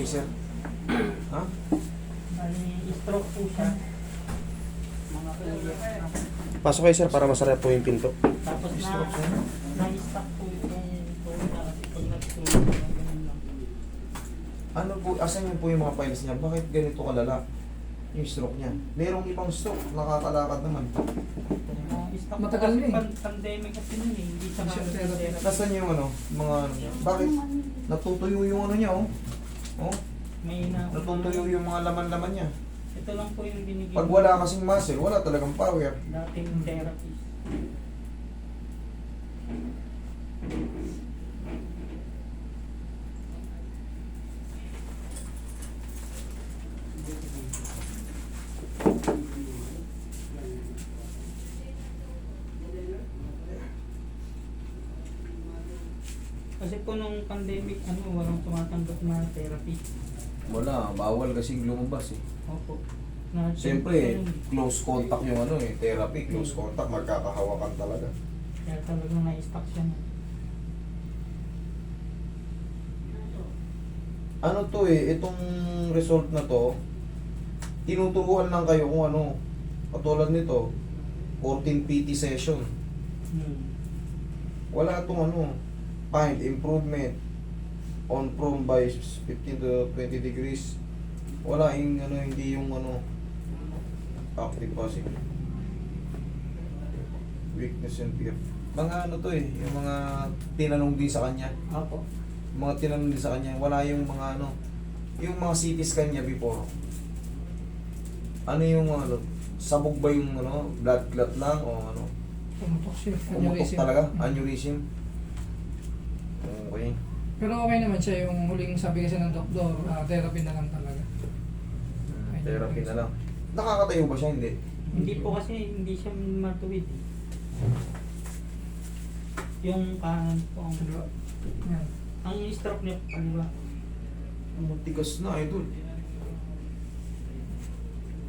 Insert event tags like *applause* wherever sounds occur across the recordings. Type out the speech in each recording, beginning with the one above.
Sige, sir. *clears throat* Ha? Bali, stroke po siya. Mga kuya. Pasok kayo, sir, para masarap po yung pinto. Tapos na, Stroke siya? na-stuck po yung phone na kasi pag nagtulog na ganun lang. Ano po, asan yun po yung mga files niya? Bakit ganito kalala yung stroke niya? Merong ibang stroke, nakakalakad naman. Na-stuck po Matagal kasi na eh. pan- pandemic kasi nun eh. Hindi siya Hindi siya makapag-therapy. Nasaan yung ano, mga ano niya? Bakit natutuyo yung ano niya, oh? Oh, May na, natutuyo yung mga laman-laman niya. Ito lang po yung binigay. Pag wala kasing muscle, wala talagang power. Dating therapist. Kasi po nung pandemic, ano, walang tumatanggap na therapy. Wala, bawal kasing lumabas eh. Opo. Na, Siyempre, close contact yung ano eh, therapy, close contact, magkakahawakan talaga. Kaya talagang na-stuck siya. Ano to eh, itong result na to, tinuturuan lang kayo kung ano, katulad nito, 14 PT session. Hmm. Wala itong ano, find improvement on from by 15 to 20 degrees. Wala yung ano, hindi yung ano, active passing. Weakness and fear. Mga ano to eh, yung mga tinanong din sa kanya. Opo. mga tinanong din sa kanya, wala yung mga ano, yung mga CT scan niya before. Ano yung ano, sabog ba yung ano, blood clot lang o ano? Pumutok siya. Pumutok talaga, aneurysm. Okay. Pero okay naman siya yung huling sabi kasi ng doktor, ah, therapy na lang talaga. Hmm, Therapy na lang. Nakakatayo ba siya? Hindi. Hindi po kasi hindi siya matuwid. eh. Yung kanan po ang Kaliwa. Yan. ang stroke niya kaliwa. Ang tigas na, idol.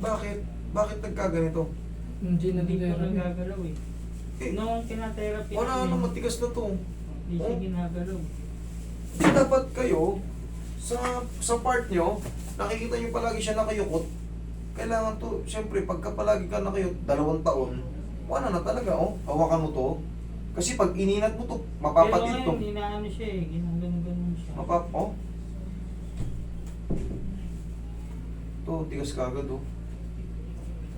Bakit? Bakit nagkaganito? Hindi na Hindi po nagagalaw eh. Eh, Noong kinatherapy wala namin, nang matigas na to. Hindi siya Oh. ginagalaw. Dapat kayo, sa sa part nyo, nakikita nyo palagi siya nakayukot. Kailangan to, siyempre, pagka palagi ka nakayot, dalawang taon, wala na talaga, oh. Hawakan mo to. Kasi pag ininat mo to, mapapatid to. Pero ngayon, inaano siya eh. Ginaganon siya. Mapap, oh. To, tigas ka agad, oh.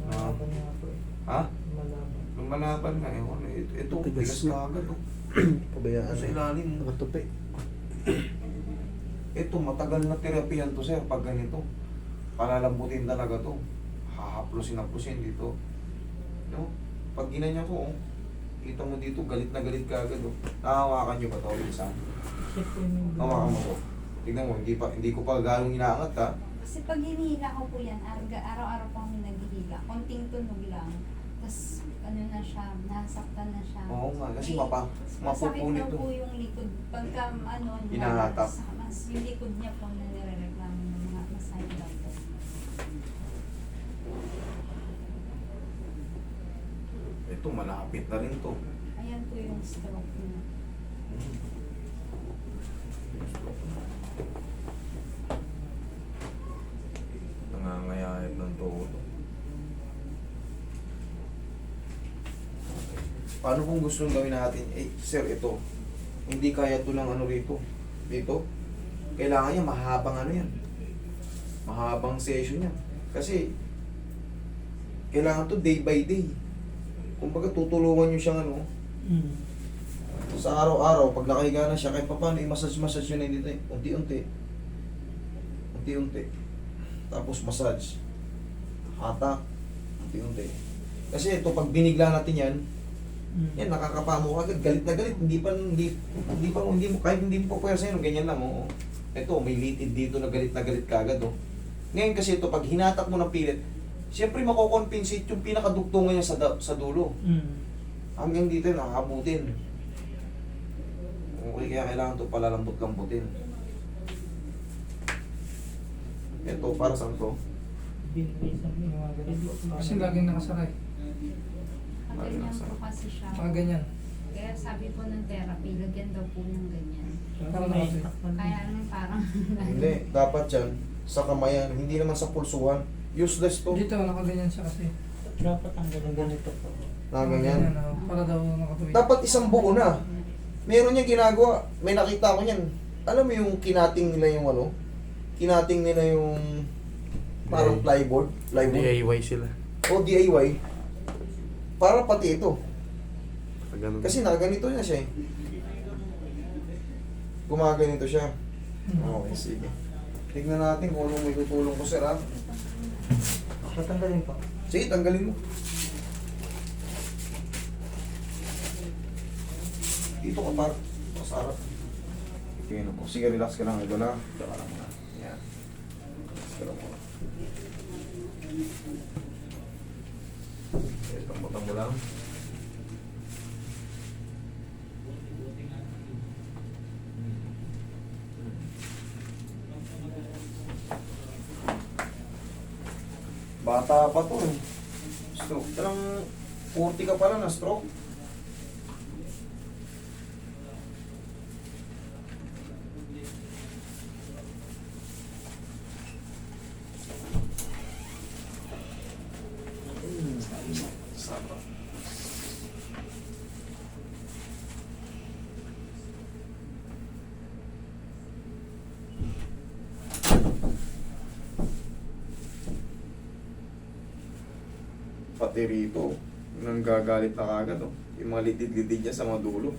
Malaban nga po eh. Ha? Malaban. Lumalaban na, eh. Ito, ito Tigas tigas ka agad, oh. Pabayaan. Sa ilalim. Nakatupi. Ito, matagal na terapiyan to, sir, pag ganito. Palalambutin talaga to. Hahaplusin-haplusin dito. No? Pag ginanya ko, oh, kita mo dito, galit na galit ka agad, oh. Nahawakan nyo ba to, isa? Siya po yung Hawakan mo to. Tignan mo, hindi, pa, hindi ko pa ganong inaangat, ha? Kasi pag hinihila ko po yan, arga- araw-araw po kami naghihila. Konting tunog lang. Tapos ano na siya, nasaktan na siya. Oo nga, kasi Eh, mapa, Masakit mapupunit to. po yung likod. Pagka ano, Hinahatak. mas, mas yung likod niya po na nirereklamo ng mga masaya daw po. Ito, malapit na rin to. Ayan po yung stroke niya. Hmm. Paano kung gusto gawin natin? Eh, sir, ito. Hindi kaya to ng ano rito. Dito. Kailangan niya mahabang ano yan. Mahabang session yan. Kasi, kailangan to day by day. Kumbaga, tutulungan nyo siyang ano, Mm. sa araw-araw, pag nakahiga na siya, kahit pa paano, i-massage-massage yun na dito. eh. Unti-unti. Unti-unti. Tapos massage. Hatak. Unti-unti. Kasi ito, pag binigla natin yan, Mm. yan, nakakapamo ka agad. Galit na galit. Hindi pa, hindi, hindi pa, hindi mo, kahit hindi mo pa pwersa yun, ganyan lang, oo. Ito, may litid dito na galit na galit ka agad, oh. Ngayon kasi ito, pag hinatak mo ng pilit, siyempre makocompensate yung pinakadugtungan niya sa, da- sa dulo Mm. hanggang dito nakakabutin. Okay, kaya kailangan ito palalambot-lambutin. Ito, para saan to? Kasi laging nakasaray. Pag ganyan po kasi siya. Mga ganyan. Kaya sabi po ng therapy, lagyan daw po ng ganyan. Parang may Kaya lang parang Hindi, dapat yan sa kamayan, hindi naman sa pulsuhan. Useless to. Dito, nakaganyan siya kasi. Dapat ang ganun ganito po. Na ganyan. oh, para daw nakatuwid. Dapat isang buo na. Meron niyang ginagawa. May nakita ko niyan. Alam mo yung kinating nila yung ano? Kinating nila yung parang plyboard. Plywood. DIY sila. O DIY. Para pati ito. Ganun. Kasi nakaganito na siya eh. Gumaganito siya. Okay, sige. Tignan natin kung anong may tutulong ko sir ha. Tatanggalin po. Sige, tanggalin mo. Dito ka par. Mas harap. Tingnan mo. Sige, relax ka lang. Ito na. Ito ka lang muna. Yan. Relax ka lang muna. Okay, tambutang mo lang. Bata pa to. Stroke. Parang 40 ka pala na stroke. Hmm, sarap. Pati rito, nang gagalit na kagad, oh. yung mga litid-litid niya sa mga dulo.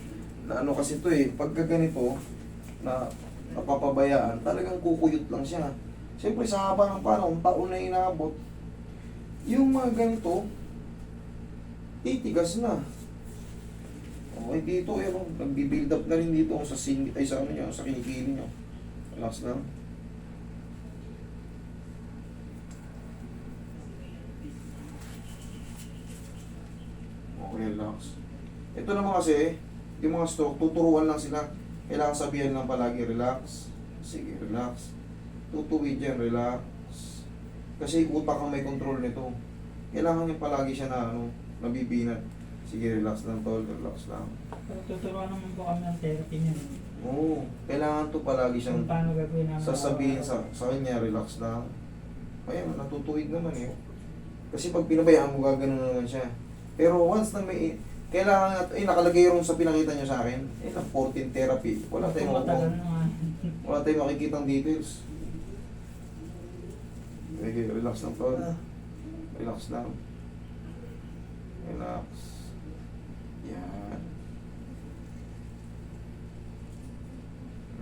Na ano kasi to eh, pagka ganito, na napapabayaan, talagang kukuyot lang siya. Siyempre sa haba ng panahon, taon na inaabot, yung mga ganito, titigas na. Okay, dito, yun, oh, nagbi-build up na rin dito sa singit, ay sa ano nyo, sa kinikili nyo. Relax lang. Okay, relax. Ito naman kasi, yung mga stroke, tuturuan lang sila. Kailangan sabihan lang palagi, relax. Sige, relax. Tutuwid yan, relax. Kasi utak ang may control nito. Kailangan niya palagi siya na, ano, nabibinat. Sige, relax lang tol, relax lang. Pero tuturuan naman po kami ng therapy niyan. Oo, kailangan to palagi siyang Kung paano gagawin namin. sasabihin sa, sa kanya, relax lang. Ayan, natutuwid naman eh. Kasi pag pinabayaan mo, gaganon na naman siya. Pero once na may, kailangan at, eh, nakalagay yung sa pinakita niyo sa akin, eh, ng 14 therapy. Wala tayong na nga. *laughs* Wala tayong makikitang details. Sige, relax lang tol. Relax lang. Relax. Yan.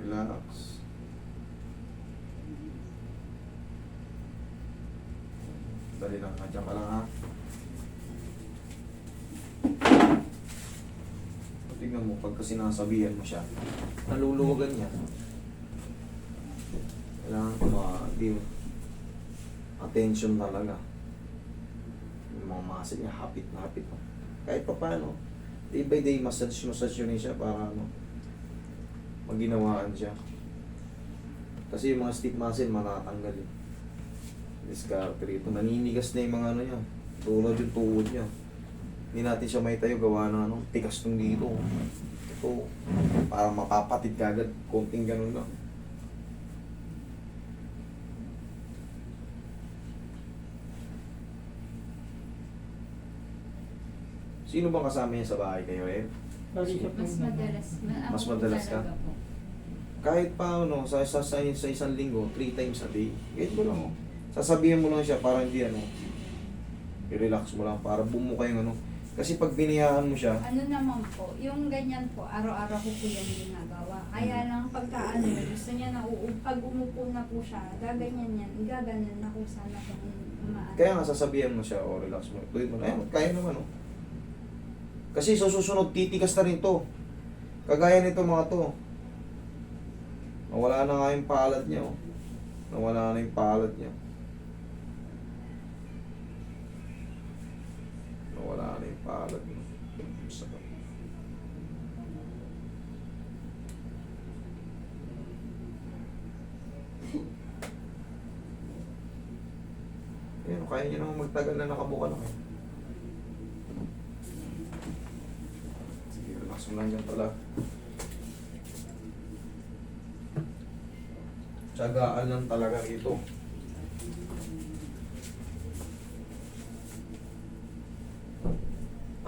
Relax. Dali lang, nandiyan ka lang ha. Tingnan mo, pagka sinasabihan mo siya, naluluwagan niya. Kailangan ko ma, di, attention talaga. Yung mga muscle niya, hapit na hapit. Kahit pa paano, day by day, massage, massage yun siya para ano, maginawaan siya. Kasi yung mga stiff muscle, matatanggal eh. Discarte rito. Naninigas na yung mga ano niya. Tulad yung tuhod niya. Hindi natin siya may tayo gawa ng ano, tigas nung dito. Ito, parang mapapatid kagad. Konting ganun lang. Sino bang kasama niya sa bahay kayo eh? Mas madalas. ma- Mas madalas ka? Kahit pa ano, sa, sa, sa, sa isang linggo, three times a day. Ganyan ko lang oh. Sasabihin mo lang siya para hindi ano, i-relax mo lang para bumuka yung ano. Kasi pag biniyaan mo siya, Ano naman po, yung ganyan po, araw-araw ko po yan ginagawa. Kaya lang pagka ano, gusto niya na uu- pag umupo na po siya, gaganyan yan, gaganan na kung sana kung umaan. kaya nga sasabihan mo siya, oh relax mo. Tuwid mo na, ayun, kaya naman oh. Kasi sa susunod, titigas na rin to. Kagaya nito mga to. Nawala na nga yung palad niya oh. Nawala na yung palad niya. Palad niya. Sakit. Ayun, kaya niyo naman magtagal na nakabuka lang. Sige, Relax mo lang dyan pala. Tsagaan lang talaga ito.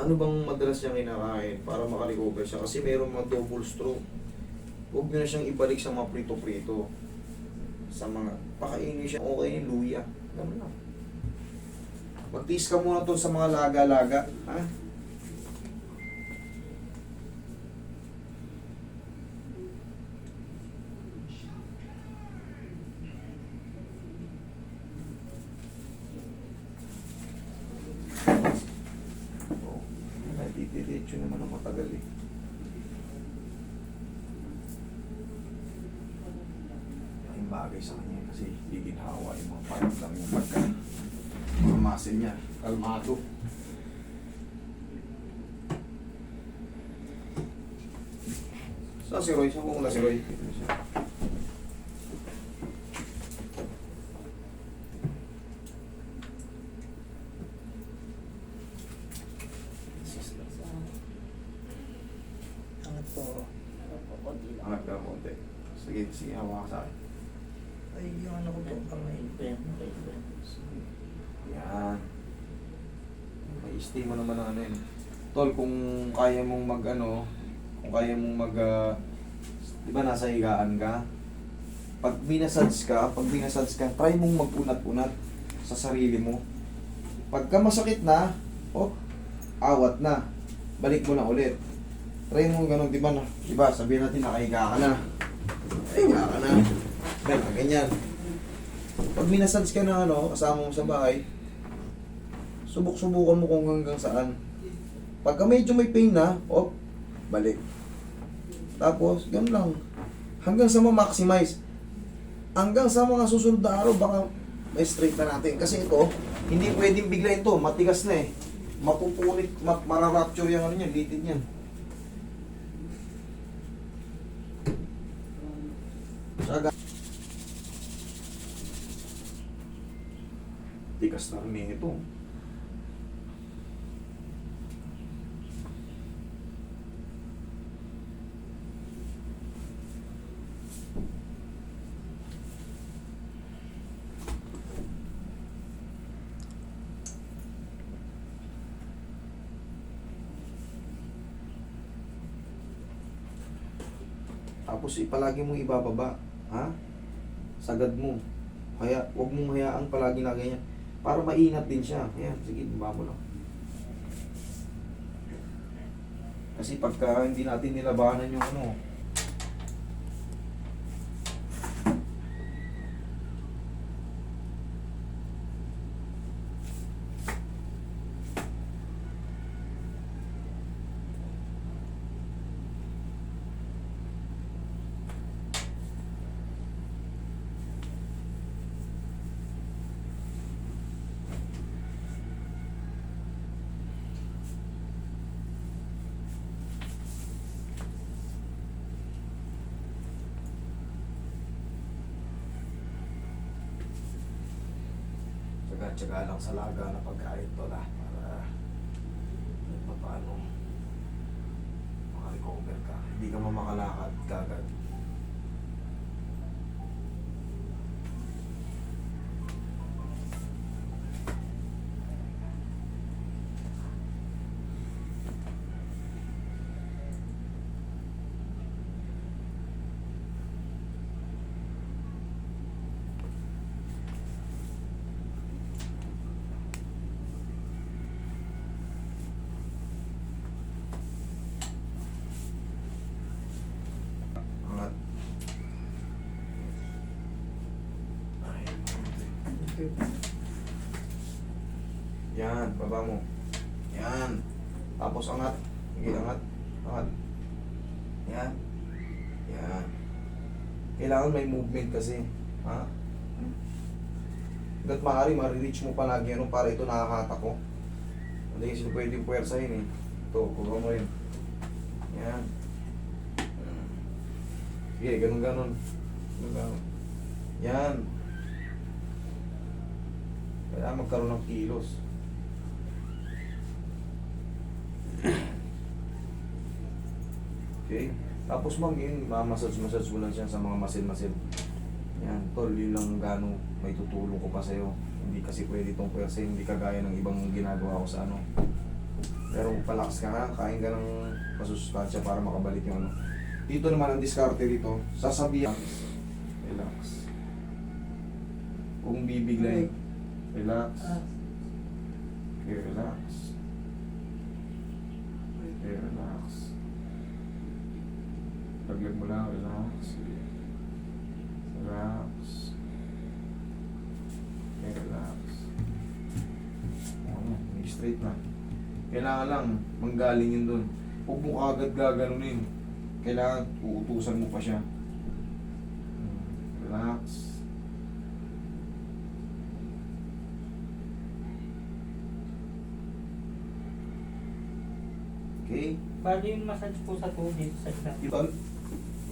Ano bang madalas niyang kinakain para makarecover siya? Kasi mayroong mga double stroke. Huwag niyo na siyang ibalik sa mga prito-prito. Sa mga, pakainin siya, okay luya. Ganun lang. Magtiis ka muna to sa mga laga-laga. Ha? Oo. Nadidiretso naman ang matagal eh. Ang bagay sa kanya kasi giginhawa yung mga paramdam niya pagka mga muscle niya, kalmado. Sa si Roy, saan pumunta si Roy? Dito siya. Angat po. Angat ka konti. Sige, sige, hawa ka sa akin. Ay, yung ano ko po, kamay. Sige. Yan. May mo naman ng ano yun. Tol, kung kaya mong mag ano, kung kaya mong mag, ah, di ba nasa higaan ka? Pag binasage ka, pag binasage ka, try mong mag-unat-unat sa sarili mo. Pagka masakit na, oh, awat na. Balik mo na ulit. Try mo ganun, di ba na? Di ba, sabihin natin nakahiga ka na. Nakahiga ka na. Ganyan, ganyan. Pag minasage ka na ano, kasama mo sa bahay, subok-subukan mo kung hanggang saan. Pagka medyo may pain na, op, balik. Tapos, ganun lang. Hanggang sa ma-maximize. Hanggang sa mga susunod na araw, baka may straight na natin. Kasi ito, hindi pwedeng biglayin to. Matigas na eh. Mapupunit, ma mararapture yung ano niyan, litid niyan. Saga. Tigas na rin ito. Tapos ipalagi mo ibababa, ha? Sagad mo. Kaya wag mong hayaan palagi na ganyan. Para mainat din siya. Ayan, sige, baba mo lang. Kasi pagka hindi natin nilabanan yung ano, tsaga-tsaga lang sa laga na pagkain to na para paano makarecover ka. Hindi ka mamakalakad kagad. Angat. Ay, Yan, baba mo. Yan. Tapos angat. Sige, angat. Angat. Yan. Yan. Kailangan may movement kasi. Ha? Hanggat maaari, marireach mo palagi ano para ito nakakatak ko. Hindi kasi pwedeng puwersahin eh. Ito, kuha mo yun. Yan. Sige, ganun ganon. Ganun ganon. Yan. Kailangan magkaroon ng kilos. Okay? Tapos ma'am, yun, mamassage-massage mo lang siya sa mga masil-masil. Yan, tol, yun lang gano may tutulong ko pa sa'yo. Hindi kasi pwede itong pwersa, hindi kagaya ng ibang ginagawa ko sa ano. Pero palakas ka ha, kain ka ng masustansya para makabalik yung ano. Dito naman ang diskarte dito, sasabihan. Relax. Kung bibiglayin. Relax. Okay, relax. Okay, relax. Paglag mo lang, relax. Relax. Okay, relax. Oh, may straight na. Kailangan lang, manggaling yun dun. Huwag mo agad gaganunin. Kailangan, uutusan mo pa siya. Hmm, Relax. Okay? Bali yung massage po sa dito sa. Tol,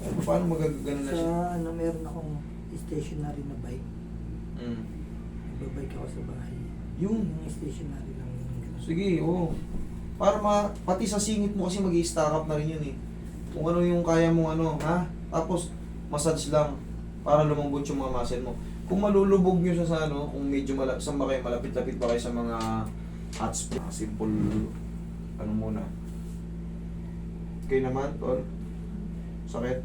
ano, paano magaganon na Sa siya? ano, meron akong stationary na bike. Mm. Nagbabike ako sa bahay. Yung, Yung stationary lang. sige, oo. Para ma, pati sa singit mo kasi mag stack up na rin yun eh. Kung ano yung kaya mong ano, ha? Tapos, massage lang para lumambot yung mga muscle mo. Kung malulubog nyo siya sa ano, kung medyo malapit, saan ba kayo, malapit-lapit ba kayo sa mga hot spot, simple, ano muna. Kayo naman, tol? Sakit?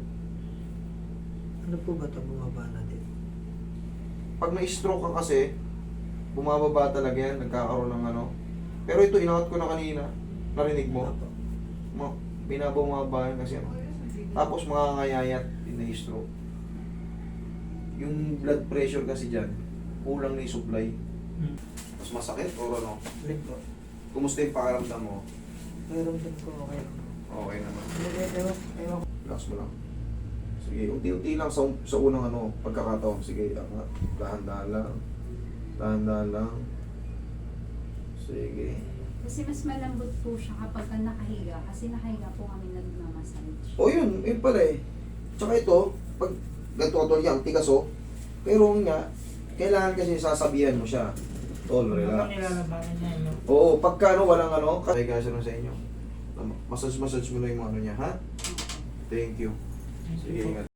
Ano po ba ito bumaba na din? pag na-stroke ka kasi, bumababa talaga yan, nagkakaroon ng ano. Pero ito, inangat ko na kanina. Narinig mo? Apo. Mo, binabumaba yan kasi ano. Tapos mga ngayayat, na-stroke. Yung blood pressure kasi dyan, kulang na yung supply. Hmm. Mas masakit or ano? Rin po. Kumusta yung pakiramdam mo? Din ko okay. Okay naman. Relax mo lang. Sige, unti-unti lang sa, sa unang ano, pagkakataon. Sige, angat. Dahan-dahan lang. Dahan-dahan lang. Sige. Kasi mas malambot po siya kapag ka nakahiga. Kasi nakahiga po kami nagmamassage. O yun, yun pala eh. Tsaka ito, pag ganito tol yan, tigas oh. Pero nga, kailangan kasi sasabihan mo siya. Tol, Ano relax. nilalabanan niya yun? Oo, pagka ano, walang ano, kaya kaya siya sa inyo. Massage-massage mo lang yung ano niya, ha? Thank you. Sige, ingat.